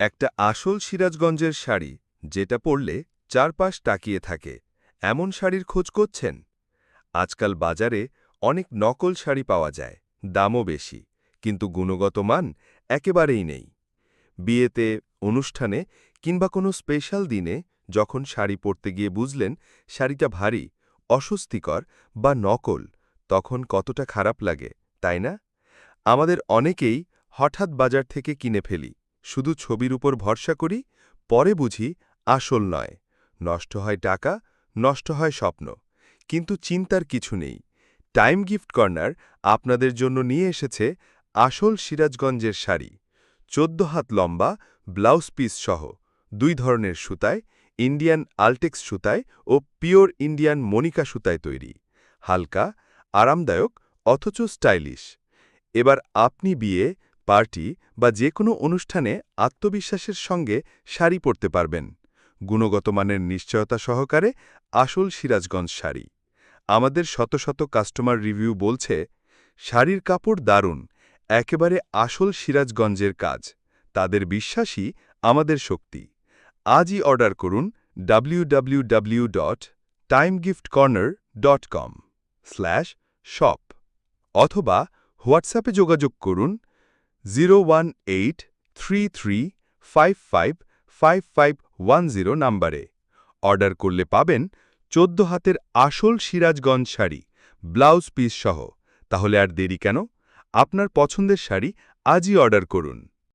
একটা আসল সিরাজগঞ্জের শাড়ি, যেটা পরলে চারপাশ তাকিয়ে থাকে। এমন শাড়ির খোঁজ করছেন? আজকাল বাজারে অনেক নকল শাড়ি পাওয়া যায়, দামও বেশি, কিন্তু গুণগত মান একেবারেই নেই। বিয়েতে, অনুষ্ঠানে কিংবা কোনো স্পেশাল দিনে যখন শাড়ি পরতে গিয়ে বুঝলেন শাড়িটা ভারী, অস্বস্তিকর বা নকল, তখন কতটা খারাপ লাগে, তাই না? আমাদের অনেকেই হঠাৎ বাজার থেকে কিনে ফেলি। শুধু ছবির উপর ভরসা করি, পরে বুঝি আসল নয়। নষ্ট হয় টাকা, নষ্ট হয় স্বপ্ন। কিন্তু চিন্তার কিছু নেই। টাইম গিফট কর্নার আপনাদের জন্য নিয়ে এসেছে আসল সিরাজগঞ্জের শাড়ি। চোদ্দ হাত লম্বা, ব্লাউজ পিস সহ দুই ধরনের সুতায়, ইন্ডিয়ান আলটেক্স সুতায় ও পিওর ইন্ডিয়ান মনিকা সুতায় তৈরি। হালকা, আরামদায়ক, অথচ স্টাইলিশ। এবার আপনি বিয়ে পার্টি বা যে কোনো অনুষ্ঠানে আত্মবিশ্বাসের সঙ্গে শাড়ি পরতে পারবেন। গুণগত মানের নিশ্চয়তা সহকারে আসল সিরাজগঞ্জ শাড়ি। আমাদের শত শত কাস্টমার রিভিউ বলছে, শাড়ির কাপড় দারুণ, একেবারে আসল সিরাজগঞ্জের কাজ। তাদের বিশ্বাসই আমাদের শক্তি। আজই অর্ডার করুন www.timegiftcorner.com স্ল্যাশ শপ অথবা হোয়াটসঅ্যাপে যোগাযোগ করুন zero one eight three three five five five five one zero নাম্বারে। অর্ডার করলে পাবেন চোদ্দ হাতের আসল সিরাজগঞ্জ শাড়ি, ব্লাউজ পিস সহ। তাহলে আর দেরি কেন? আপনার পছন্দের শাড়ি আজই অর্ডার করুন।